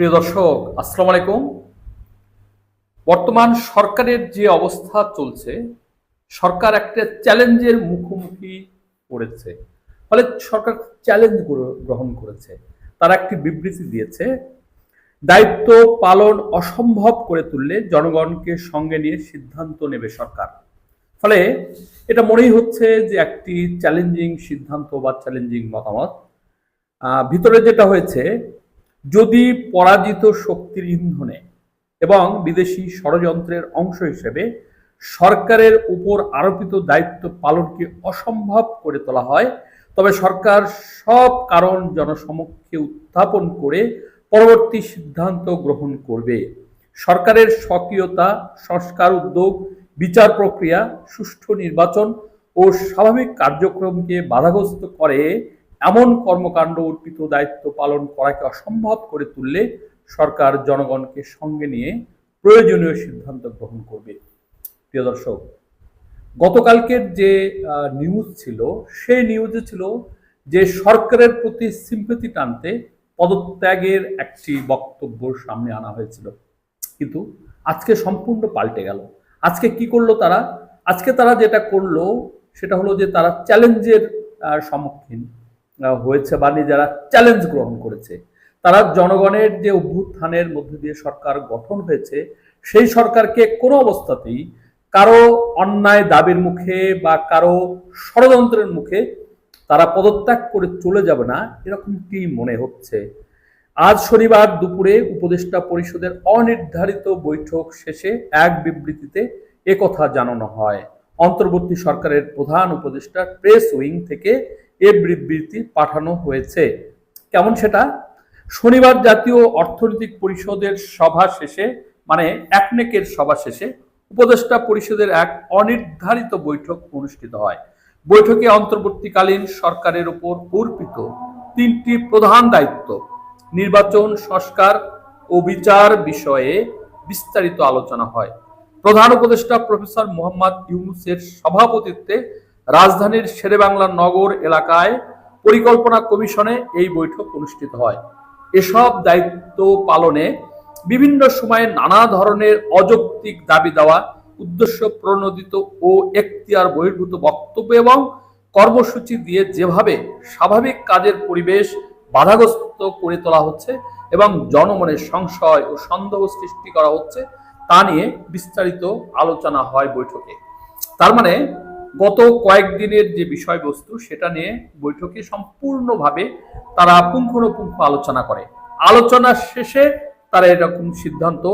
প্রিয় দর্শক, আসসালামু আলাইকুম। বর্তমান সরকারের যে অবস্থা চলছে, সরকার একটা চ্যালেঞ্জের মুখোমুখি পড়েছে। ফলে সরকার চ্যালেঞ্জ গ্রহণ করেছে। তারা একটি বিবৃতি দিয়েছে, দায়িত্ব পালন অসম্ভব করে তুললে জনগণকে সঙ্গে নিয়ে সিদ্ধান্ত নেবে সরকার। ফলে এটা মনেই হচ্ছে যে একটি চ্যালেঞ্জিং সিদ্ধান্ত বা চ্যালেঞ্জিং মতামত। ভিতরে যেটা হয়েছে যদি পরাজিত শক্তির ইন্ধনে এবং বিদেশি ষড়যন্ত্রের অংশ হিসেবে সরকারের উপর আরোপিত দায়িত্ব পালনকে অসম্ভব করে তোলা হয়, তবে সরকার সব কারণ জনসমক্ষে উত্থাপন করে পরবর্তী সিদ্ধান্ত গ্রহণ করবে। সরকারের স্বকীয়তা, সংস্কার উদ্যোগ, বিচার প্রক্রিয়া, সুষ্ঠু নির্বাচন ও স্বাভাবিক কার্যক্রমকে বাধাগ্রস্ত করে এমন কর্মকাণ্ড অর্পিত দায়িত্ব পালন করাকে অসম্ভব করে তুললে সরকার জনগণকে সঙ্গে নিয়ে প্রয়োজনীয় সিদ্ধান্ত গ্রহণ করবে। প্রিয় দর্শক, গতকালকের যে নিউজ ছিল, সেই নিউজে ছিল যে সরকারের প্রতি সিম্পতি টানতে পদত্যাগের একটি বক্তব্য সামনে আনা হয়েছিল। কিন্তু আজকে সম্পূর্ণ পাল্টে গেল। আজকে কি করল তারা? আজকে তারা যেটা করল, সেটা হলো যে তারা চ্যালেঞ্জের সম্মুখীন। হয়েছে বা নিজেরা চ্যালেঞ্জ গ্রহণ করেছে। তারা জনগণের যে অভ্যুত্থানের মধ্যে দিয়ে সরকার গঠন হয়েছে, সেই সরকারকে কোনো অবস্থাতেই কারও অন্যায় দাবির মুখে বা কারও ষড়যন্ত্রের মুখে তারা পদত্যাগ করে চলে যাবে না এরকমটি মনে হচ্ছে। আজ শনিবার দুপুরে উপদেষ্টা পরিষদের অনির্ধারিত বৈঠক শেষে এক বিবৃতিতে একথা জানানো হয়। অন্তর্বর্তী সরকারের প্রধান উপদেষ্টা প্রেস উইং থেকে এ বিবৃতি পাঠানো হয়েছে। কেমন সেটা? শনিবার জাতীয় অর্থনৈতিক পরিষদের সভা শেষে মানে একনেকের সভা শেষে, উপদেষ্টা পরিষদের এক অনির্ধারিত বৈঠক অনুষ্ঠিত হয়। বৈঠকে অন্তর্বর্তীকালীন সরকারের উপর অর্পিত তিনটি প্রধান দায়িত্ব, নির্বাচন, সংস্কার ও বিচার বিষয়ে বিস্তারিত আলোচনা হয়। প্রধান উপদেষ্টা প্রফেসর মোহাম্মদ ইউনুসের সভাপতিত্বে রাজধানীর শেরেবাংলা নগর এলাকায় পরিকল্পনা কমিশনে এই বৈঠক অনুষ্ঠিত হয়। এসব দায়িত্ব পালনে বিভিন্ন সময়ে নানা ধরনের অযৌক্তিক দাবি দেওয়া, উদ্দেশ্য প্রণোদিত ও এখতিয়ার বহির্ভূত বক্তব্য এবং কর্মসূচি দিয়ে যেভাবে স্বাভাবিক কাজের পরিবেশ বাধাগ্রস্ত করে তোলা হচ্ছে এবং জনমনের সংশয় ও সন্দেহ সৃষ্টি করা হচ্ছে, তা নিয়ে বিস্তারিত আলোচনা হয় বৈঠকে। তার মানে গত কয়েকদিনের যে বিষয়বস্তু, সেটা নিয়ে বৈঠকে সম্পূর্ণভাবে তারা পুঙ্খানুপুঙ্খ আলোচনা করে। আলোচনা শেষে তারা এরকম সিদ্ধান্ত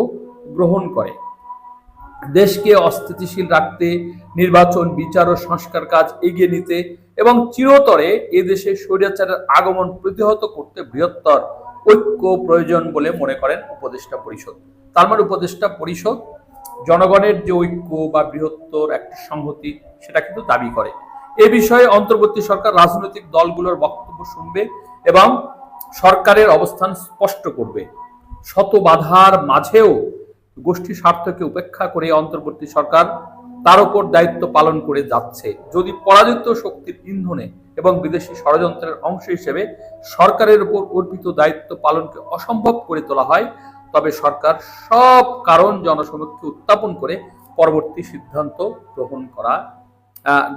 গ্রহণ করে। দেশকে অস্থিতিশীল রাখতে, নির্বাচন, বিচার ও সংস্কার কাজ এগিয়ে নিতে এবং চিরতরে এ দেশে স্বৈরাচারের আগমন প্রতিহত করতে বৃহত্তর ঐক্য প্রয়োজন বলে মনে করেন উপদেষ্টা পরিষদ। তার মানে উপদেষ্টা পরিষদ জনগণের যে ঐক্য বা বৃহত্তর একটি সংহতি, সেটা কিন্তু দাবি করে। এ বিষয়ে অন্তর্বর্তী সরকার রাজনৈতিক দলগুলোর বক্তব্য শুনবে এবং সরকারের অবস্থান স্পষ্ট করবে। শত বাধার মাঝেও গোষ্ঠী স্বার্থকে উপেক্ষা করে অন্তর্বর্তী সরকার তার উপর দায়িত্ব পালন করে যাচ্ছে। যদি পরাজিত শক্তির ইন্ধনে এবং বিদেশি ষড়যন্ত্রের অংশ হিসেবে সরকারের উপর অর্পিত দায়িত্ব পালনকে অসম্ভব করে তোলা হয় তবে সরকার সব কারণ জনসমক্ষে উত্থাপন করে পরবর্তী সিদ্ধান্ত গ্রহণ করা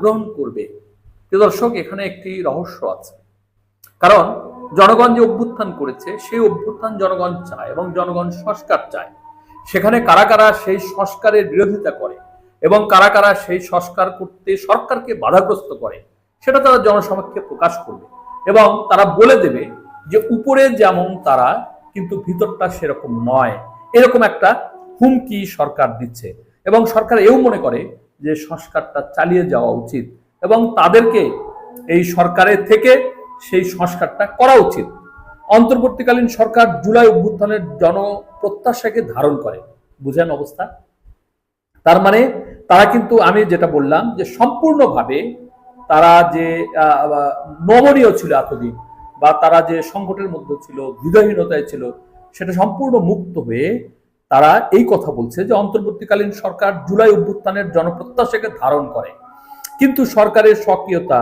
গ্রহণ করবে। দর্শক, এখানে একটি রহস্য আছে। কারণ জনগণ যে অভ্যুত্থান করেছে, সেই অভ্যুত্থান জনগণ চায় এবং জনগণ সংস্কার চায়। সেখানে কারা কারা সেই সংস্কারের বিরোধিতা করে এবং কারা কারা সেই সংস্কার করতে সরকারকে বাধাগ্রস্ত করে, সেটা তারা জনসমক্ষে প্রকাশ করবে এবং তারা বলে দেবে যে উপরে যেমন তারা কিন্তু ভিতরটা সেরকম নয়। এরকম একটা হুমকি সরকার দিচ্ছে এবং সরকার এও মনে করে যে সংস্কারটা চালিয়ে যাওয়া উচিত এবং তাদেরকে এই সরকারের থেকে সেই সংস্কারটা করা উচিত। অন্তর্বর্তীকালীন সরকার জুলাই অভ্যুত্থানের জনপ্রত্যাশাকে ধারণ করে। বুঝেন অবস্থা? তার মানে তারা কিন্তু, আমি যেটা বললাম যে সম্পূর্ণভাবে তারা যে নমনীয় ছিল এতদিন বা তারা যে সংকটের মধ্যে ছিল দ্বিধাহীনতায় ছিল, সেটা সম্পূর্ণ মুক্ত হয়ে তারা এই কথা বলছে যে অন্তর্বর্তীকালীন সরকার জুলাই অভ্যুত্থানের জনপ্রত্যাশাকে ধারণ করে। কিন্তু সরকারের সক্রিয়তা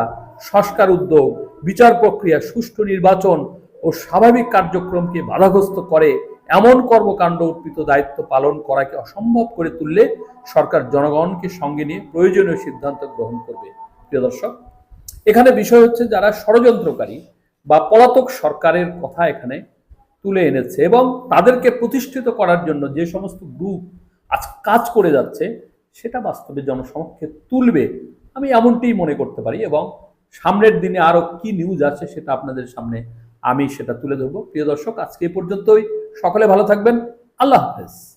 সংস্কার উদ্যোগ, বিচার প্রক্রিয়া, সুষ্ঠু নির্বাচন ও স্বাভাবিক কার্যক্রমকে বাধাগ্রস্ত করে এমন কর্মকাণ্ড অর্পিত দায়িত্ব পালন করাকে অসম্ভব করে তুললে সরকার জনগণকে সঙ্গে নিয়ে প্রয়োজনীয় সিদ্ধান্ত গ্রহণ করবে। প্রিয় দর্শক, এখানে বিষয় হচ্ছে যারা ষড়যন্ত্রকারী বা পলাতক সরকারের কথা এখানে তুলে এনেছে এবং তাদেরকে প্রতিষ্ঠিত করার জন্য যে সমস্ত গ্রুপ আজ কাজ করে যাচ্ছে, সেটা বাস্তবে জনসমক্ষে তুলবে। আমি এমনটিই মনে করতে পারি এবং সামনের দিনে আরও কি নিউজ আছে সেটা আপনাদের সামনে আমি সেটা তুলে ধরবো। প্রিয় দর্শক, আজকে এই পর্যন্তই। সকলে ভালো থাকবেন। আল্লাহ হাফেজ।